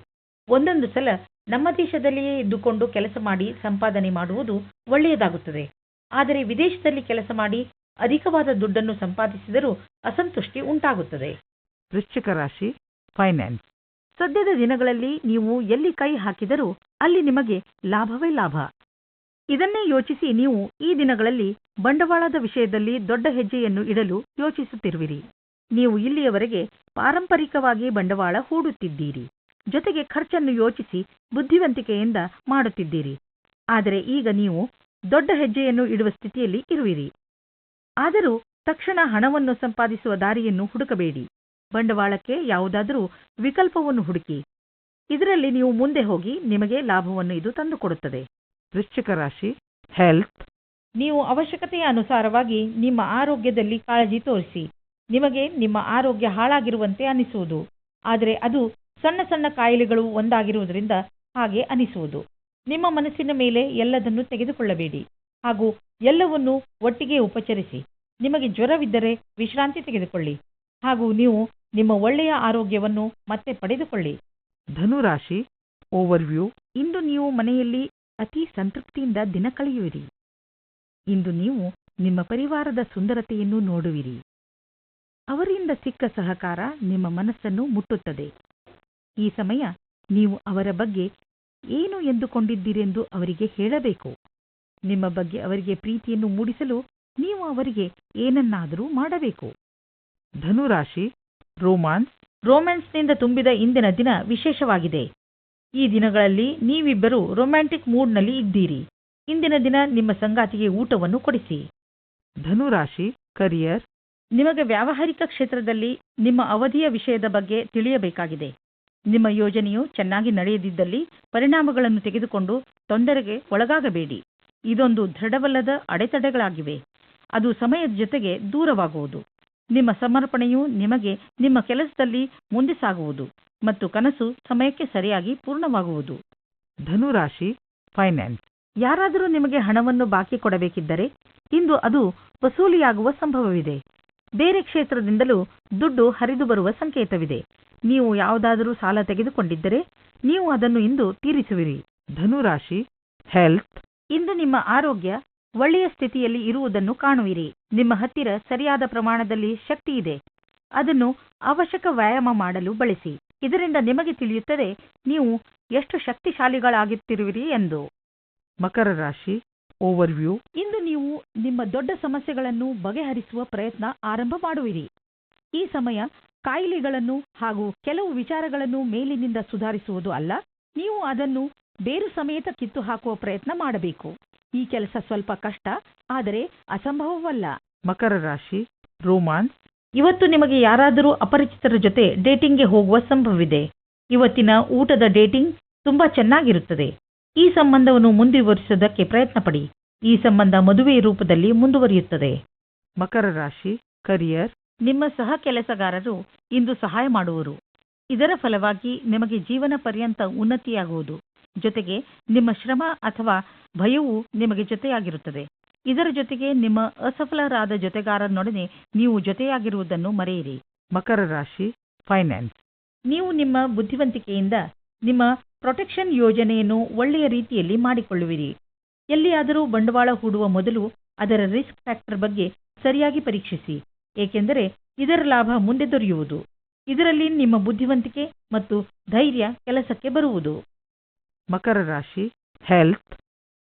ಒಂದೊಂದು ಸಲ ನಮ್ಮ ದೇಶದಲ್ಲಿಯೇ ಇದ್ದುಕೊಂಡು ಕೆಲಸ ಮಾಡಿ ಸಂಪಾದನೆ ಮಾಡುವುದು ಒಳ್ಳೆಯದಾಗುತ್ತದೆ. ಆದರೆ ವಿದೇಶದಲ್ಲಿ ಕೆಲಸ ಮಾಡಿ ಅಧಿಕವಾದ ದುಡ್ಡನ್ನು ಸಂಪಾದಿಸಿದರೂ ಅಸಂತುಷ್ಟಿ ಉಂಟಾಗುತ್ತದೆ. ವೃಶ್ಚಿಕ ರಾಶಿ ಫೈನಾನ್ಸ್ ಸದ್ಯದ ದಿನಗಳಲ್ಲಿ ನೀವು ಎಲ್ಲಿ ಕೈ ಹಾಕಿದರೂ ಅಲ್ಲಿ ನಿಮಗೆ ಲಾಭವೇ ಲಾಭ. ಇದನ್ನೇ ಯೋಚಿಸಿ ನೀವು ಈ ದಿನಗಳಲ್ಲಿ ಬಂಡವಾಳದ ವಿಷಯದಲ್ಲಿ ದೊಡ್ಡ ಹೆಜ್ಜೆಯನ್ನು ಇಡಲು ಯೋಚಿಸುತ್ತಿರುವಿರಿ. ನೀವು ಇಲ್ಲಿಯವರೆಗೆ ಪಾರಂಪರಿಕವಾಗಿ ಬಂಡವಾಳ ಹೂಡುತ್ತಿದ್ದೀರಿ. ಜೊತೆಗೆ ಖರ್ಚನ್ನು ಯೋಚಿಸಿ ಬುದ್ಧಿವಂತಿಕೆಯಿಂದ ಮಾಡುತ್ತಿದ್ದೀರಿ. ಆದರೆ ಈಗ ನೀವು ದೊಡ್ಡ ಹೆಜ್ಜೆಯನ್ನು ಇಡುವ ಸ್ಥಿತಿಯಲ್ಲಿ ಇರುವಿರಿ. ಆದರೂ ತಕ್ಷಣ ಹಣವನ್ನು ಸಂಪಾದಿಸುವ ದಾರಿಯನ್ನು ಹುಡುಕಬೇಡಿ. ಬಂಡವಾಳಕ್ಕೆ ಯಾವುದಾದರೂ ವಿಕಲ್ಪವನ್ನು ಹುಡುಕಿ. ಇದರಲ್ಲಿ ನೀವು ಮುಂದೆ ಹೋಗಿ ನಿಮಗೆ ಲಾಭವನ್ನು ಇದು ತಂದುಕೊಡುತ್ತದೆ. ವೃಶ್ಚಿಕ ರಾಶಿ ಹೆಲ್ತ್ ನೀವು ಅವಶ್ಯಕತೆಯ ಅನುಸಾರವಾಗಿ ನಿಮ್ಮ ಆರೋಗ್ಯದಲ್ಲಿ ಕಾಳಜಿ ತೋರಿಸಿ. ನಿಮಗೆ ನಿಮ್ಮ ಆರೋಗ್ಯ ಹಾಳಾಗಿರುವಂತೆ ಅನಿಸುವುದು. ಆದರೆ ಅದು ಸಣ್ಣ ಸಣ್ಣ ಕಾಯಿಲೆಗಳು ಒಂದಾಗಿರುವುದರಿಂದ ಹಾಗೆ ಅನಿಸುವುದು. ನಿಮ್ಮ ಮನಸ್ಸಿನ ಮೇಲೆ ಎಲ್ಲದನ್ನು ತೆಗೆದುಕೊಳ್ಳಬೇಡಿ. ಹಾಗೂ ಎಲ್ಲವನ್ನೂ ಒಟ್ಟಿಗೆ ಉಪಚರಿಸಿ. ನಿಮಗೆ ಜ್ವರವಿದ್ದರೆ ವಿಶ್ರಾಂತಿ ತೆಗೆದುಕೊಳ್ಳಿ. ಹಾಗೂ ನೀವು ನಿಮ್ಮ ಒಳ್ಳೆಯ ಆರೋಗ್ಯವನ್ನು ಮತ್ತೆ ಪಡೆದುಕೊಳ್ಳಿ. ಧನುರಾಶಿ ಓವರ್ವ್ಯೂ ಇಂದು ನೀವು ಮನೆಯಲ್ಲಿ ಅತಿ ಸಂತೃಪ್ತಿಯಿಂದ ದಿನ ಕಳೆಯುವಿರಿ. ಇಂದು ನೀವು ನಿಮ್ಮ ಪರಿವಾರದ ಸುಂದರತೆಯನ್ನು ನೋಡುವಿರಿ. ಅವರಿಂದ ಸಿಕ್ಕ ಸಹಕಾರ ನಿಮ್ಮ ಮನಸ್ಸನ್ನು ಮುಟ್ಟುತ್ತದೆ. ಈ ಸಮಯ ನೀವು ಅವರ ಬಗ್ಗೆ ಏನು ಎಂದುಕೊಂಡಿದ್ದೀರೆಂದು ಅವರಿಗೆ ಹೇಳಬೇಕು. ನಿಮ್ಮ ಬಗ್ಗೆ ಅವರಿಗೆ ಪ್ರೀತಿಯನ್ನು ಮೂಡಿಸಲು ನೀವು ಅವರಿಗೆ ಏನನ್ನಾದರೂ ಮಾಡಬೇಕು. ಧನುರಾಶಿ ರೋಮಾನ್ಸ್ ರೋಮ್ಯಾನ್ಸ್ನಿಂದ ತುಂಬಿದ ಇಂದಿನ ದಿನ ವಿಶೇಷವಾಗಿದೆ. ಈ ದಿನಗಳಲ್ಲಿ ನೀವಿಬ್ಬರು ರೊಮ್ಯಾಂಟಿಕ್ ಮೂಡ್ನಲ್ಲಿ ಇದ್ದೀರಿ. ಇಂದಿನ ದಿನ ನಿಮ್ಮ ಸಂಗಾತಿಗೆ ಊಟವನ್ನು ಕೊಡಿಸಿ. ಧನುರಾಶಿ ಕರಿಯರ್. ನಿಮಗೆ ವ್ಯಾವಹಾರಿಕ ಕ್ಷೇತ್ರದಲ್ಲಿ ನಿಮ್ಮ ಅವಧಿಯ ವಿಷಯದ ಬಗ್ಗೆ ತಿಳಿಯಬೇಕಾಗಿದೆ. ನಿಮ್ಮ ಯೋಜನೆಯು ಚೆನ್ನಾಗಿ ನಡೆಯದಿದ್ದಲ್ಲಿ ಪರಿಣಾಮಗಳನ್ನು ತೆಗೆದುಕೊಂಡು ತೊಂದರೆಗೆ ಒಳಗಾಗಬೇಡಿ. ಇದೊಂದು ದೃಢವಲ್ಲದ ಅಡೆತಡೆಗಳಾಗಿವೆ. ಅದು ಸಮಯದ ಜೊತೆಗೆ ದೂರವಾಗುವುದು. ನಿಮ್ಮ ಸಮರ್ಪಣೆಯು ನಿಮಗೆ ನಿಮ್ಮ ಕೆಲಸದಲ್ಲಿ ಮುಂದೆ ಸಾಗುವುದು ಮತ್ತು ಕನಸು ಸಮಯಕ್ಕೆ ಸರಿಯಾಗಿ ಪೂರ್ಣವಾಗುವುದು. ಧನುರಾಶಿ ಫೈನಾನ್ಸ್ ಯಾರಾದರೂ ನಿಮಗೆ ಹಣವನ್ನು ಬಾಕಿ ಕೊಡಬೇಕಿದ್ದರೆ ಇಂದು ಅದು ವಸೂಲಿಯಾಗುವ ಸಂಭವವಿದೆ. ಬೇರೆ ಕ್ಷೇತ್ರದಿಂದಲೂ ದುಡ್ಡು ಹರಿದು ಬರುವ ಸಂಕೇತವಿದೆ. ನೀವು ಯಾವುದಾದರೂ ಸಾಲ ತೆಗೆದುಕೊಂಡಿದ್ದರೆ ನೀವು ಅದನ್ನು ಇಂದು ತೀರಿಸುವಿರಿ. ಧನುರಾಶಿ ಹೆಲ್ತ್ ಇಂದು ನಿಮ್ಮ ಆರೋಗ್ಯ ಒಳ್ಳೆಯ ಸ್ಥಿತಿಯಲ್ಲಿ ಇರುವುದನ್ನು ಕಾಣುವಿರಿ. ನಿಮ್ಮ ಹತ್ತಿರ ಸರಿಯಾದ ಪ್ರಮಾಣದಲ್ಲಿ ಶಕ್ತಿ ಇದೆ. ಅದನ್ನು ಅವಶ್ಯಕ ವ್ಯಾಯಾಮ ಮಾಡಲು ಬಳಸಿ. ಇದರಿಂದ ನಿಮಗೆ ತಿಳಿಯುತ್ತದೆ ನೀವು ಎಷ್ಟು ಶಕ್ತಿಶಾಲಿಗಳಾಗುತ್ತಿರುವಿರಿ ಎಂದು. ಮಕರ ರಾಶಿ ಓವರ್ವ್ಯೂ ಇಂದು ನೀವು ನಿಮ್ಮ ದೊಡ್ಡ ಸಮಸ್ಯೆಗಳನ್ನು ಬಗೆಹರಿಸುವ ಪ್ರಯತ್ನ ಆರಂಭ ಮಾಡುವಿರಿ. ಈ ಸಮಯ ಕಾಯಿಲೆಗಳನ್ನು ಹಾಗೂ ಕೆಲವು ವಿಚಾರಗಳನ್ನು ಮೇಲಿನಿಂದ ಸುಧಾರಿಸುವುದು ಅಲ್ಲ ನೀವು ಅದನ್ನು ಬೇರು ಸಮೇತ ಕಿತ್ತು ಹಾಕುವ ಪ್ರಯತ್ನ ಮಾಡಬೇಕು. ಈ ಕೆಲಸ ಸ್ವಲ್ಪ ಕಷ್ಟ ಆದರೆ ಅಸಂಭವವಲ್ಲ. ಮಕರ ರಾಶಿ ರೋಮಾನ್ಸ್. ಇವತ್ತು ನಿಮಗೆ ಯಾರಾದರೂ ಅಪರಿಚಿತರ ಜೊತೆ ಡೇಟಿಂಗ್ಗೆ ಹೋಗುವ ಸಂಭವವಿದೆ. ಇವತ್ತಿನ ಊಟದ ಡೇಟಿಂಗ್ ತುಂಬಾ ಚೆನ್ನಾಗಿರುತ್ತದೆ. ಈ ಸಂಬಂಧವನ್ನು ಮುಂದುವರಿಸುವುದಕ್ಕೆ ಪ್ರಯತ್ನ ಪಡಿ ಈ ಸಂಬಂಧ ಮದುವೆ ರೂಪದಲ್ಲಿ ಮುಂದುವರಿಯುತ್ತದೆ. ಮಕರ ರಾಶಿ ಕರಿಯರ್ ನಿಮ್ಮ ಸಹ ಕೆಲಸಗಾರರು ಇಂದು ಸಹಾಯ ಮಾಡುವರು. ಇದರ ಫಲವಾಗಿ ನಿಮಗೆ ಜೀವನ ಪರ್ಯಂತ ಉನ್ನತಿಯಾಗುವುದು. ಜೊತೆಗೆ ನಿಮ್ಮ ಶ್ರಮ ಅಥವಾ ಭಯವು ನಿಮಗೆ ಜೊತೆಯಾಗಿರುತ್ತದೆ. ಇದರ ಜೊತೆಗೆ ನಿಮ್ಮ ಅಸಫಲರಾದ ಜೊತೆಗಾರನೊಡನೆ ನೀವು ಜೊತೆಯಾಗಿರುವುದನ್ನು ಮರೆಯಿರಿ. ಮಕರ ರಾಶಿ ಫೈನಾನ್ಸ್ ನೀವು ನಿಮ್ಮ ಬುದ್ಧಿವಂತಿಕೆಯಿಂದ ನಿಮ್ಮ ಪ್ರೊಟೆಕ್ಷನ್ ಯೋಜನೆಯನ್ನು ಒಳ್ಳೆಯ ರೀತಿಯಲ್ಲಿ ಮಾಡಿಕೊಳ್ಳುವಿರಿ. ಎಲ್ಲಿಯಾದರೂ ಬಂಡವಾಳ ಹೂಡುವ ಮೊದಲು ಅದರ ರಿಸ್ಕ್ ಫ್ಯಾಕ್ಟರ್ ಬಗ್ಗೆ ಸರಿಯಾಗಿ ಪರೀಕ್ಷಿಸಿ ಏಕೆಂದರೆ ಇದರ ಲಾಭ ಮುಂದೆ ದೊರೆಯುವುದು. ಇದರಲ್ಲಿ ನಿಮ್ಮ ಬುದ್ಧಿವಂತಿಕೆ ಮತ್ತು ಧೈರ್ಯ ಕೆಲಸಕ್ಕೆ ಬರುವುದು. ಮಕರ ರಾಶಿ ಹೆಲ್ತ್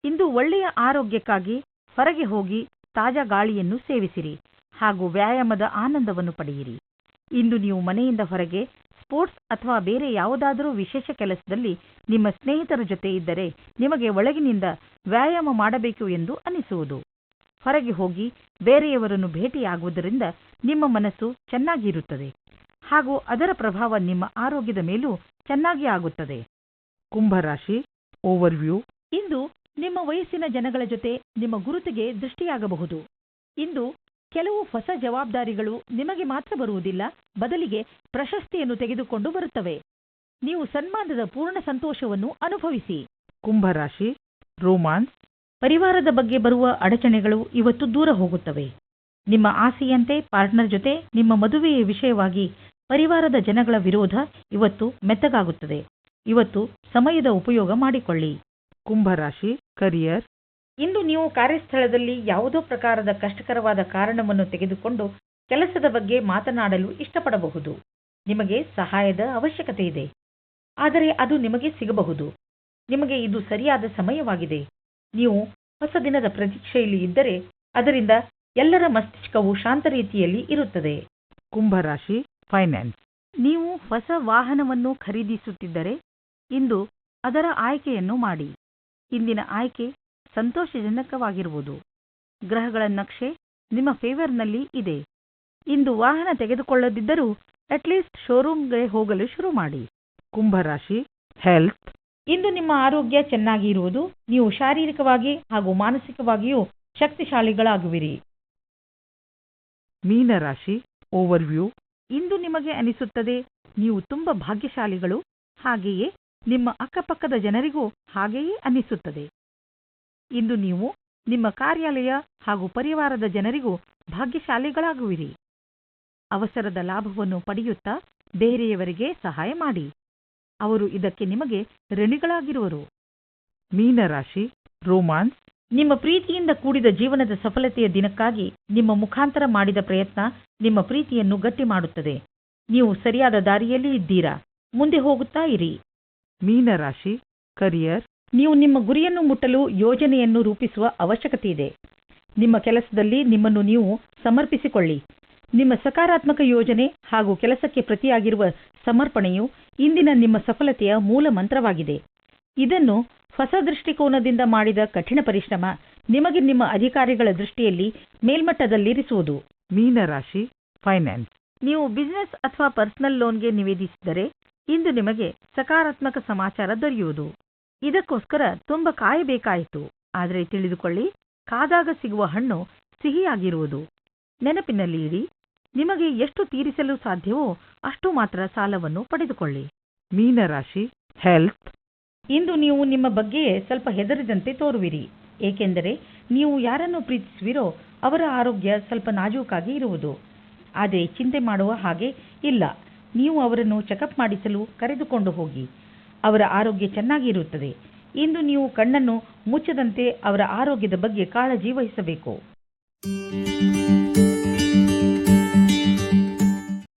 ಇಂದು ಒಳ್ಳೆಯ ಆರೋಗ್ಯಕ್ಕಾಗಿ ಹೊರಗೆ ಹೋಗಿ ತಾಜಾ ಗಾಳಿಯನ್ನು ಸೇವಿಸಿರಿ ಹಾಗೂ ವ್ಯಾಯಾಮದ ಆನಂದವನ್ನು ಪಡೆಯಿರಿ. ಇಂದು ನೀವು ಮನೆಯಿಂದ ಹೊರಗೆ ಸ್ಪೋರ್ಟ್ಸ್ ಅಥವಾ ಬೇರೆ ಯಾವುದಾದರೂ ವಿಶೇಷ ಕೆಲಸದಲ್ಲಿ ನಿಮ್ಮ ಸ್ನೇಹಿತರ ಜೊತೆ ಇದ್ದರೆ ನಿಮಗೆ ಒಳಗಿನಿಂದ ವ್ಯಾಯಾಮ ಮಾಡಬೇಕು ಎಂದು ಅನಿಸುವುದು. ಹೊರಗೆ ಹೋಗಿ ಬೇರೆಯವರನ್ನು ಭೇಟಿಯಾಗುವುದರಿಂದ ನಿಮ್ಮ ಮನಸ್ಸು ಚೆನ್ನಾಗಿರುತ್ತದೆ ಹಾಗೂ ಅದರ ಪ್ರಭಾವ ನಿಮ್ಮ ಆರೋಗ್ಯದ ಮೇಲೂ ಚೆನ್ನಾಗಿ ಆಗುತ್ತದೆ. ಕುಂಭರಾಶಿ ಓವರ್ವ್ಯೂ ಇಂದು ನಿಮ್ಮ ವಯಸ್ಸಿನ ಜನಗಳ ಜೊತೆ ನಿಮ್ಮ ಗುರುತಿಗೆ ದೃಷ್ಟಿಯಾಗಬಹುದು. ಇಂದು ಕೆಲವು ಹೊಸ ಜವಾಬ್ದಾರಿಗಳು ನಿಮಗೆ ಮಾತ್ರ ಬರುವುದಿಲ್ಲ ಬದಲಿಗೆ ಪ್ರಶಸ್ತಿಯನ್ನು ತೆಗೆದುಕೊಂಡು ಬರುತ್ತವೆ. ನೀವು ಸನ್ಮಾನದ ಪೂರ್ಣ ಸಂತೋಷವನ್ನು ಅನುಭವಿಸಿ. ಕುಂಭರಾಶಿ ರೋಮಾನ್ಸ್ ಪರಿವಾರದ ಬಗ್ಗೆ ಬರುವ ಅಡಚಣೆಗಳು ಇವತ್ತು ದೂರ ಹೋಗುತ್ತವೆ. ನಿಮ್ಮ ಆಸೆಯಂತೆ ಪಾರ್ಟ್ನರ್ ಜೊತೆ ನಿಮ್ಮ ಮದುವೆಯ ವಿಷಯವಾಗಿ ಪರಿವಾರದ ಜನಗಳ ವಿರೋಧ ಇವತ್ತು ಮೆತ್ತಗಾಗುತ್ತದೆ. ಇವತ್ತು ಸಮಯದ ಉಪಯೋಗ ಮಾಡಿಕೊಳ್ಳಿ. ಕುಂಭರಾಶಿ ಕರಿಯರ್ ಇಂದು ನೀವು ಕಾರ್ಯಸ್ಥಳದಲ್ಲಿ ಯಾವುದೋ ಪ್ರಕಾರದ ಕಷ್ಟಕರವಾದ ಕಾರಣವನ್ನು ತೆಗೆದುಕೊಂಡು ಕೆಲಸದ ಬಗ್ಗೆ ಮಾತನಾಡಲು ಇಷ್ಟಪಡಬಹುದು. ನಿಮಗೆ ಸಹಾಯದ ಅವಶ್ಯಕತೆ ಇದೆ. ಆದರೆ ಅದು ನಿಮಗೆ ಸಿಗಬಹುದು. ನಿಮಗೆ ಇದು ಸರಿಯಾದ ಸಮಯವಾಗಿದೆ. ನೀವು ಹೊಸ ದಿನದ ಪ್ರತೀಕ್ಷೆಯಲ್ಲಿ ಇದ್ದರೆ ಅದರಿಂದ ಎಲ್ಲರ ಮಸ್ತಿಷ್ಕವು ಶಾಂತ ರೀತಿಯಲ್ಲಿ ಇರುತ್ತದೆ. ಕುಂಭರಾಶಿ ಫೈನಾನ್ಸ್ ನೀವು ಹೊಸ ವಾಹನವನ್ನು ಖರೀದಿಸುತ್ತಿದ್ದರೆ ಇಂದು ಅದರ ಆಯ್ಕೆಯನ್ನು ಮಾಡಿ. ಇಂದಿನ ಆಯ್ಕೆ ಸಂತೋಷಜನಕವಾಗಿರುವುದು. ಗ್ರಹಗಳ ನಕ್ಷೆ ನಿಮ್ಮ ಫೇವರ್ನಲ್ಲಿ ಇದೆ. ಇಂದು ವಾಹನ ತೆಗೆದುಕೊಳ್ಳದಿದ್ದರೂ ಅಟ್ಲೀಸ್ಟ್ ಶೋರೂಮ್ಗೆ ಹೋಗಲು ಶುರು ಮಾಡಿ. ಕುಂಭರಾಶಿ ಹೆಲ್ತ್ ಇಂದು ನಿಮ್ಮ ಆರೋಗ್ಯ ಚೆನ್ನಾಗಿ ಇರುವುದು. ನೀವು ಶಾರೀರಿಕವಾಗಿ ಹಾಗೂ ಮಾನಸಿಕವಾಗಿಯೂ ಶಕ್ತಿಶಾಲಿಗಳಾಗುವಿರಿ. ಮೀನರಾಶಿ ಓವರ್ವ್ಯೂ ಇಂದು ನಿಮಗೆ ಅನಿಸುತ್ತದೆ, ನೀವು ತುಂಬ ಭಾಗ್ಯಶಾಲಿಗಳು. ಹಾಗೆಯೇ ನಿಮ್ಮ ಅಕ್ಕಪಕ್ಕದ ಜನರಿಗೂ ಹಾಗೆಯೇ ಅನ್ನಿಸುತ್ತದೆ. ಇಂದು ನೀವು ನಿಮ್ಮ ಕಾರ್ಯಾಲಯ ಹಾಗೂ ಪರಿವಾರದ ಜನರಿಗೂ ಭಾಗ್ಯಶಾಲಿಗಳಾಗುವಿರಿ. ಅವಸರದ ಲಾಭವನ್ನು ಪಡೆಯುತ್ತಾ ಬೇರೆಯವರಿಗೆ ಸಹಾಯ ಮಾಡಿ. ಅವರು ಇದಕ್ಕೆ ನಿಮಗೆ ಋಣಿಗಳಾಗಿರುವರು. ಮೀನರಾಶಿ, ರೋಮಾನ್ಸ್, ನಿಮ್ಮ ಪ್ರೀತಿಯಿಂದ ಕೂಡಿದ ಜೀವನದ ಸಫಲತೆಯ ದಿನಕ್ಕಾಗಿ ನಿಮ್ಮ ಮುಖಾಂತರ ಮಾಡಿದ ಪ್ರಯತ್ನ ನಿಮ್ಮ ಪ್ರೀತಿಯನ್ನು ಗಟ್ಟಿ ಮಾಡುತ್ತದೆ. ನೀವು ಸರಿಯಾದ ದಾರಿಯಲ್ಲಿ ಇದ್ದೀರಾ? ಮುಂದೆ ಹೋಗುತ್ತಾ ಇರಿ. ಮೀನರಾಶಿ ಕರಿಯರ್ ನೀವು ನಿಮ್ಮ ಗುರಿಯನ್ನು ಮುಟ್ಟಲು ಯೋಜನೆಯನ್ನು ರೂಪಿಸುವ ಅವಶ್ಯಕತೆ ಇದೆ. ನಿಮ್ಮ ಕೆಲಸದಲ್ಲಿ ನಿಮ್ಮನ್ನು ನೀವು ಸಮರ್ಪಿಸಿಕೊಳ್ಳಿ. ನಿಮ್ಮ ಸಕಾರಾತ್ಮಕ ಯೋಜನೆ ಹಾಗೂ ಕೆಲಸಕ್ಕೆ ಪ್ರತಿಯಾಗಿರುವ ಸಮರ್ಪಣೆಯು ಇಂದಿನ ನಿಮ್ಮ ಸಫಲತೆಯ ಮೂಲ ಮಂತ್ರವಾಗಿದೆ. ಇದನ್ನು ಹೊಸ ದೃಷ್ಟಿಕೋನದಿಂದ ಮಾಡಿದ ಕಠಿಣ ಪರಿಶ್ರಮ ನಿಮಗೆ ನಿಮ್ಮ ಅಧಿಕಾರಿಗಳ ದೃಷ್ಟಿಯಲ್ಲಿ ಮೇಲ್ಮಟ್ಟದಲ್ಲಿರಿಸುವುದು. ಮೀನರಾಶಿ ಫೈನಾನ್ಸ್ ನೀವು ಬಿಸಿನೆಸ್ ಅಥವಾ ಪರ್ಸನಲ್ ಲೋನ್ಗೆ ನಿವೇದಿಸಿದರೆ ಇಂದು ನಿಮಗೆ ಸಕಾರಾತ್ಮಕ ಸಮಾಚಾರ ದೊರೆಯುವುದು. ಇದಕ್ಕೋಸ್ಕರ ತುಂಬ ಕಾಯಬೇಕಾಯಿತು. ಆದರೆ ತಿಳಿದುಕೊಳ್ಳಿ ಕಾದಾಗ ಸಿಗುವ ಹಣ್ಣು ಸಿಹಿಯಾಗಿರುವುದು. ನೆನಪಿನಲ್ಲಿ ಇಡಿ ನಿಮಗೆ ಎಷ್ಟು ತೀರಿಸಲು ಸಾಧ್ಯವೋ ಅಷ್ಟು ಮಾತ್ರ ಸಾಲವನ್ನು ಪಡೆದುಕೊಳ್ಳಿ. ಮೀನರಾಶಿ ಹೆಲ್ತ್ ಇಂದು ನೀವು ನಿಮ್ಮ ಬಗ್ಗೆಯೇ ಸ್ವಲ್ಪ ಹೆದರಿದಂತೆ ತೋರುವಿರಿ. ಏಕೆಂದರೆ ನೀವು ಯಾರನ್ನು ಪ್ರೀತಿಸುವಿರೋ ಅವರ ಆರೋಗ್ಯ ಸ್ವಲ್ಪ ನಾಜೂಕಾಗಿ ಇರುವುದು. ಆದರೆ ಚಿಂತೆ ಮಾಡುವ ಹಾಗೆ ಇಲ್ಲ. ನೀವು ಅವರನ್ನು ಚೆಕಪ್ ಮಾಡಿಸಲು ಕರೆದುಕೊಂಡು ಹೋಗಿ. ಅವರ ಆರೋಗ್ಯ ಚೆನ್ನಾಗಿ ಇರುತ್ತದೆ. ಇಂದು ನೀವು ಕಣ್ಣನ್ನು ಮುಚ್ಚದಂತೆ ಅವರ ಆರೋಗ್ಯದ ಬಗ್ಗೆ ಕಾಳಜಿ ವಹಿಸಬೇಕು.